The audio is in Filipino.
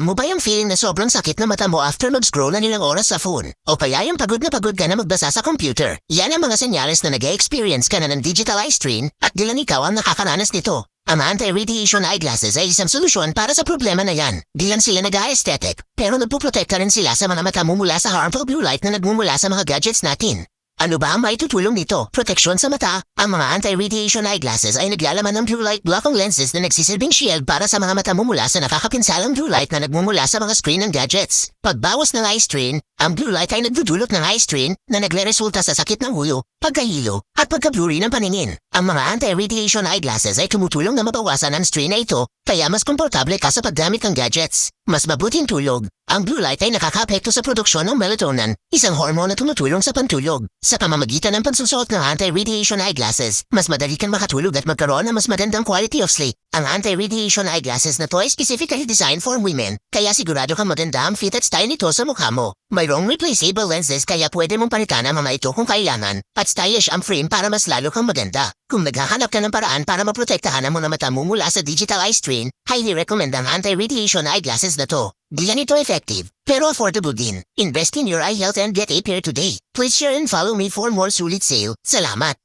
Alam mo ba yung feeling na sobrang sakit na mata mo after mag-scroll na nilang oras sa phone? O kaya yung pagod na pagod ka na magbasa sa computer? Yan ang mga senyales na nag-experience ka na ng digital eye strain at dilan ikaw ang nakakaranas nito. Ang anti-radiation eyeglasses ay isang solusyon para sa problema na yan. Di lang sila nag-aesthetic, pero nagpuprotekta rin sila sa mga mata mula sa harmful blue light na nagmumula sa mga gadgets natin. Ano ba ang maitutulong nito? Proteksyon sa mata. Ang mga anti-radiation eyeglasses ay naglalaman ng blue light blocking lenses na nagsisilbing shield para sa mga mata mo mula sa nakakapinsalang blue light na nagmumula sa mga screen ng gadgets. Pagbawas ng eye strain, ang blue light ay nagdudulot ng eye strain na nagre-resulta sa sakit ng ulo, pagkahilo, at pagka-blurry ng paningin. Ang mga anti-radiation eyeglasses ay tumutulong na mabawasan ang strain na ito, kaya mas komportable ka sa paggamit ng gadgets. Mas mabuting tulog. Ang blue light ay nakakapekto sa produksyon ng melatonin, isang hormone na tumutulong sa pantulog. Sa pamamagitan ng pagsusot ng anti-radiation eyeglasses, mas madali kang makatulog at magkaroon ng mas magandang quality of sleep. Ang anti-radiation eyeglasses na to ay specifically designed for women, kaya sigurado kang maganda ang fit at style nito sa mukha mo. Mayroong replaceable lenses kaya pwede mong palitan ang mga ito kung kailangan, at stylish ang frame para mas lalo kang maganda. Kung naghahanap ka ng paraan para maprotektahan ang mga mata mo mula sa digital eye strain, highly recommend ang anti-radiation eyeglasses na to. Diyan ito effective, pero affordable din. Invest in your eye health and get a pair today. Please share and follow me for more sulit sale. Salamat!